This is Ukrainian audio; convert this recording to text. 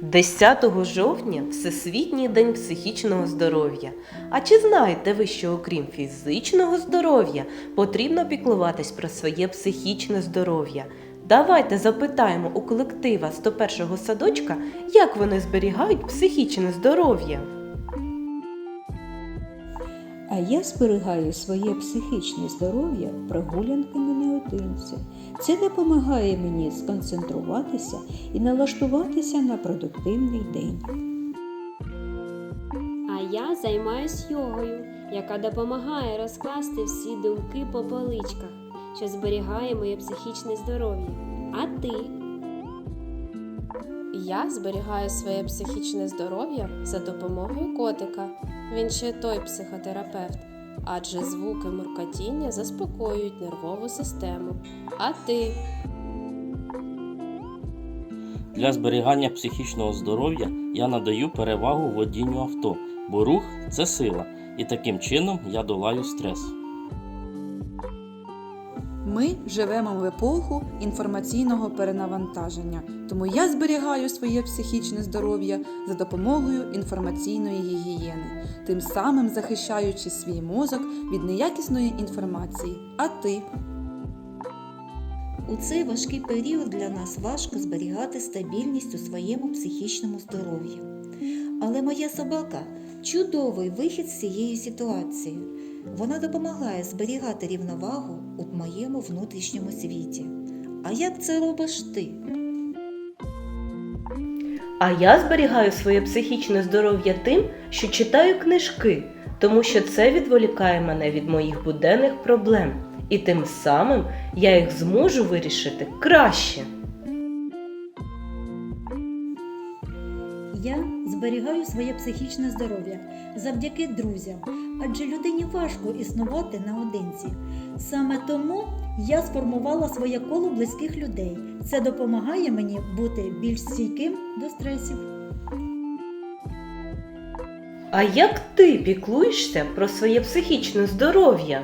10 жовтня Всесвітній день психічного здоров'я. А чи знаєте ви, що окрім фізичного здоров'я потрібно піклуватись про своє психічне здоров'я? Давайте запитаємо у колектива 101-го садочка, як вони зберігають психічне здоров'я. А я зберігаю своє психічне здоров'я прогулянками наодинці. Це допомагає мені сконцентруватися і налаштуватися на продуктивний день. А я займаюсь йогою, яка допомагає розкласти всі думки по поличках, що зберігає моє психічне здоров'я. А ти? Я зберігаю своє психічне здоров'я за допомогою котика. Він ще той психотерапевт, адже звуки муркотіння заспокоюють нервову систему. А ти? Для зберігання психічного здоров'я я надаю перевагу водінню авто, бо рух це сила, і таким чином я долаю стрес. Ми живемо в епоху інформаційного перенавантаження, тому я зберігаю своє психічне здоров'я за допомогою інформаційної гігієни, тим самим захищаючи свій мозок від неякісної інформації. А ти? У цей важкий період для нас важко зберігати стабільність у своєму психічному здоров'ю. Але моя собака чудовий вихід з цієї ситуації. Вона допомагає зберігати рівновагу у моєму внутрішньому світі. А як це робиш ти? А я зберігаю своє психічне здоров'я тим, що читаю книжки, тому що це відволікає мене від моїх буденних проблем, і тим самим я їх зможу вирішити краще. Я зберігаю своє психічне здоров'я завдяки друзям, адже людині важко існувати наодинці. Саме тому я сформувала своє коло близьких людей. Це допомагає мені бути більш стійким до стресів. А як ти піклуєшся про своє психічне здоров'я?